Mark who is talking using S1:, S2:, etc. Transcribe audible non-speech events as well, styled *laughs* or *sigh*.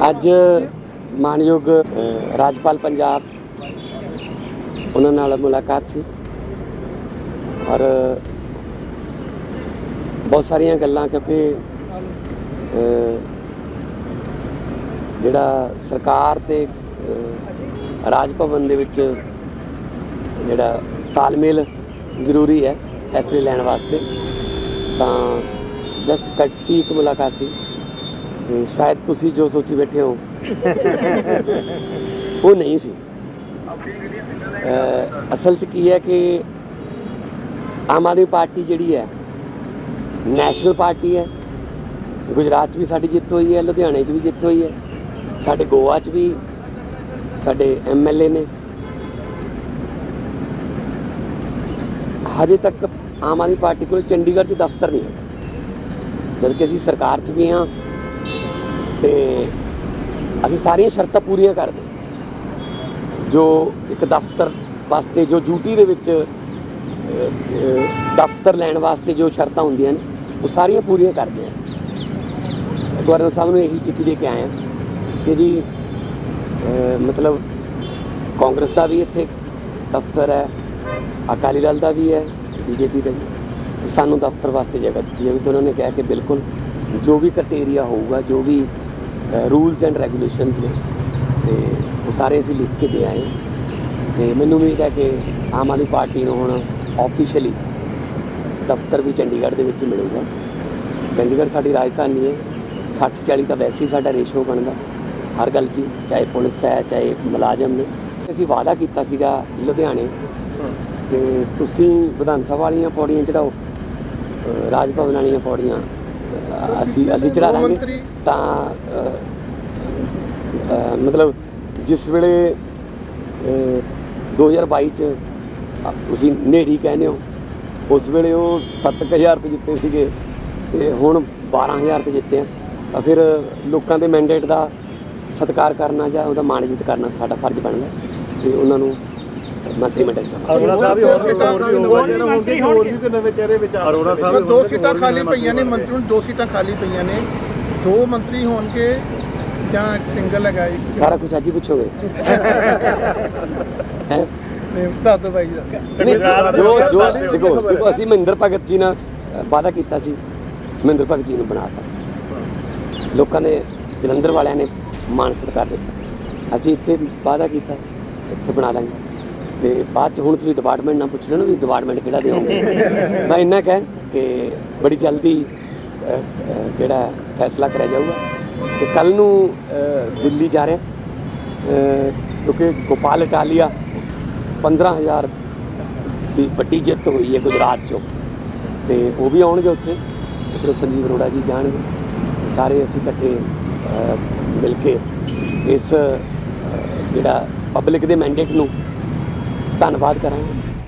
S1: ਅੱਜ ਮਾਨਯੋਗ ਰਾਜਪਾਲ ਪੰਜਾਬ ਉਹਨਾਂ ਨਾਲ ਮੁਲਾਕਾਤ ਸੀ ਔਰ ਬਹੁਤ ਸਾਰੀਆਂ ਗੱਲਾਂ ਕਿਉਂਕਿ ਜਿਹੜਾ ਸਰਕਾਰ ਤੇ ਰਾਜ ਭਵਨ ਦੇ ਵਿੱਚ ਜਿਹੜਾ ਤਾਲਮੇਲ ਜ਼ਰੂਰੀ ਹੈ ਫੈਸਲੇ ਲੈਣ ਵਾਸਤੇ, ਤਾਂ ਜਸ ਕਟਸੀ ਇੱਕ ਮੁਲਾਕਾਤ ਸੀ। ਤੇ ਸ਼ਾਇਦ ਤੁਸੀਂ ਜੋ ਸੋਚੀ ਬੈਠੇ ਹੋ। ਉਹ ਨਹੀਂ ਸੀ। ਅਸਲ 'ਚ ਕੀ ਹੈ ਕਿ ਆਮ ਆਦਮੀ ਪਾਰਟੀ ਜਿਹੜੀ ਹੈ, ਨੈਸ਼ਨਲ ਪਾਰਟੀ ਹੈ। ਗੁਜਰਾਤ 'ਚ ਵੀ ਸਾਡੀ ਜਿੱਤ ਹੋਈ ਹੈ, ਲੁਧਿਆਣੇ 'ਚ ਵੀ ਜਿੱਤ ਹੋਈ ਹੈ। ਸਾਡੇ ਗੋਆ 'ਚ ਵੀ ਸਾਡੇ ਐਮਐਲਏ ਨੇ। ਹਜੇ ਤੱਕ ਆਮ ਆਦਮੀ ਪਾਰਟੀ ਕੋਲ ਚੰਡੀਗੜ੍ਹ 'ਚ ਦਫ਼ਤਰ ਨਹੀਂ ਹੈ। ਜਦਕਿ ਅਸੀਂ ਸਰਕਾਰ 'ਚ ਵੀ ਹਾਂ ਤੇ ਅਸੀਂ ਸਾਰੀਆਂ ਸ਼ਰਤਾਂ ਪੂਰੀਆਂ ਕਰਦੇ ਜੋ ਇੱਕ ਦਫ਼ਤਰ ਵਾਸਤੇ, ਜੋ ਡਿਊਟੀ ਦੇ ਵਿੱਚ ਦਫ਼ਤਰ ਲੈਣ ਵਾਸਤੇ ਜੋ ਸ਼ਰਤਾਂ ਹੁੰਦੀਆਂ ਨੇ, ਉਹ ਸਾਰੀਆਂ ਪੂਰੀਆਂ ਕਰਦੇ ਹਾਂ ਅਸੀਂ। ਗਵਰਨਰ ਸਾਹਿਬ ਨੂੰ ਇਹੀ ਚਿੱਠੀ ਦੇ ਕੇ ਆਏ ਹਾਂ ਕਿ ਜੀ ਮਤਲਬ ਕਾਂਗਰਸ ਦਾ ਵੀ ਇੱਥੇ ਦਫ਼ਤਰ ਹੈ, ਅਕਾਲੀ ਦਲ ਦਾ ਵੀ ਹੈ, ਬੀਜੇਪੀ ਦਾ ਵੀ। ਸਾਨੂੰ ਦਫ਼ਤਰ ਵਾਸਤੇ ਜਗ੍ਹਾ ਦਿੱਤੀ ਜਾਵੇ ਤੇ ਉਹਨਾਂ ਨੇ ਕਿਹਾ ਕਿ ਬਿਲਕੁਲ ਜੋ ਵੀ ਕ੍ਰਾਈਟੇਰੀਆ ਹੋਊਗਾ, ਜੋ ਵੀ ਰੂਲਸ ਐਂਡ ਰੈਗੂਲੇਸ਼ਨਸ ਨੇ। ਤੇ ਉਹ ਸਾਰੇ ਅਸੀਂ ਲਿਖ ਕੇ ਦੇ ਆਏ। ਹਾਂ। ਤੇ ਮੈਨੂੰ ਉਮੀਦ ਹੈ ਕਿ ਆਮ ਆਦਮੀ ਪਾਰਟੀ ਨੂੰ ਹੁਣ ਆਫੀਸ਼ੀਅਲੀ ਦਫ਼ਤਰ ਵੀ ਚੰਡੀਗੜ੍ਹ ਦੇ ਵਿੱਚ ਮਿਲੂਗਾ। ਚੰਡੀਗੜ੍ਹ ਸਾਡੀ ਰਾਜਧਾਨੀ ਹੈ। 60 40 ਤਾਂ ਵੈਸੇ ਹੀ ਸਾਡਾ ਰੇਸ਼ੋ ਬਣਦਾ। ਹਰ ਗੱਲ 'ਚ ਚਾਹੇ ਪੁਲਿਸ ਹੈ ਚਾਹੇ ਮੁਲਾਜ਼ਮ ਨੇ। ਅਸੀਂ ਵਾਅਦਾ ਕੀਤਾ ਸੀਗਾ ਲੁਧਿਆਣੇ। ਕਿ ਤੁਸੀਂ ਵਿਧਾਨ ਸਭਾ ਵਾਲੀਆਂ ਪੌੜੀਆਂ ਚੜਾਓ ਅ, ਰਾਜ ਭਵਨ ਵਾਲੀਆਂ ਪੌੜੀਆਂ। ਅਸੀਂ ਅਸੀਂ ਚੜਾ ਦਾਂਗੇ। ਤਾਂ ਮਤਲਬ ਜਿਸ ਵੇਲੇ ਅ, 2022 ਚ ਤੁਸੀਂ ਨੇਰੀ ਕਹਿੰਦੇ ਹੋ ਉਸ ਵੇਲੇ ਉਹ 7000 ਤੇ ਜਿੱਤੇ ਸੀਗੇ ਤੇ ਹੁਣ 12000 ਤੇ ਜਿੱਤੇ ਆ। ਤਾਂ ਫਿਰ ਲੋਕਾਂ ਦੇ ਮੈਂਡੇਟ ਦਾ ਸਤਿਕਾਰ ਕਰਨਾ ਜਾਂ ਉਹਦਾ ਮਾਣਜਿਤ ਕਰਨਾ ਸਾਡਾ ਫਰਜ਼ ਬਣਦਾ ਤੇ ਉਹਨਾਂ ਨੂੰ ਮੰਤਰੀ ਮੰਡਲ ਚ।
S2: ਅਰੋੜਾ ਸਾਹਿਬ ਵੀ ਹੋਰ ਵੀ ਹੋਰ ਵੀ ਹੋਊਗਾ
S3: ਹੋਰ ਵੀ ਕੋਈ ਨਵੇਂ ਚਿਹਰੇ ਵਿੱਚ
S2: ਅਰੋੜਾ ਸਾਹਿਬ
S4: ਦੋ ਸੀਟਾਂ ਖਾਲੀ ਪਈਆਂ ਨੇ ਮੰਤਰੀ ਨੂੰ ਦੋ ਸੀਟਾਂ ਖਾਲੀ ਪਈਆਂ ਨੇ। ਦੋ ਮੰਤਰੀ ਹੋਣਗੇ ਜਾਂ ਇੱਕ ਸਿੰਗਲ ਹੈਗਾ ਇੱਕ।
S1: ਸਾਰਾ ਕੁਝ ਅੱਜ ਹੀ ਪੁੱਛੋਗੇ? *laughs* ਹੈ?
S4: ਦੱਸ ਦਿਓ ਬਾਈ ਜੀ।
S1: ਜੋ ਜੋ ਦੇਖੋ ਦੇਖੋ ਅਸੀਂ ਮਹਿੰਦਰ ਭਗਤ ਜੀ ਨਾਲ ਵਾਅਦਾ ਕੀਤਾ ਸੀ ਮਹਿੰਦਰ ਭਗਤ ਜੀ ਨੂੰ ਬਣਾਤਾ। ਲੋਕਾਂ ਨੇ ਜਲੰਧਰ ਵਾਲਿਆਂ ਨੇ ਮਾਣ ਸਤਿਕਾਰ ਦਿੱਤਾ। ਅਸੀਂ ਇੱਥੇ ਵਾਅਦਾ ਕੀਤਾ ਇੱਥੇ ਬਣਾ ਦਾਂਗੇ। ਤੇ ਬਾਅਦ ਚ ਹੁਣ ਤੁਸੀਂ ਡਿਪਾਰਟਮੈਂਟ ਨਾਲ ਪੁੱਛ ਲੈਣਾ ਵੀ ਡਿਪਾਰਟਮੈਂਟ ਕਿਹੜਾ ਦਿਓਗੇ ਮੈਂ ਇੰਨਾ ਕਹਿ ਕਿ ਬੜੀ ਜਲਦੀ ਅ, ਜਿਹੜਾ ਫੈਸਲਾ ਕਰਿਆ ਜਾਊਗਾ। ਤੇ ਕੱਲ ਨੂੰ ਦਿੱਲੀ ਜਾ ਰਿਹਾ। ਕਿਉਂਕਿ ਗੋਪਾਲ ਇਟਾਲੀਆ 15000 ਦੀ ਵੱਡੀ ਜਿੱਤ ਹੋਈ ਹੈ ਗੁਜਰਾਤ ਚੋਂ। ਤੇ ਉਹ ਵੀ ਆਉਣਗੇ ਉੱਥੇ। ਤੇ ਫਿਰ ਸੰਜੀਵ ਅਰੋੜਾ ਜੀ ਜਾਣਗੇ। ਸਾਰੇ ਅਸੀਂ ਇਕੱਠੇ ਮਿਲ ਕੇ ਇਸ ਜਿਹੜਾ ਪਬਲਿਕ ਦੇ ਮੈਂਡੇਟ ਨੂੰ ਧੰਨਵਾਦ ਕਰਾਂਗੇ।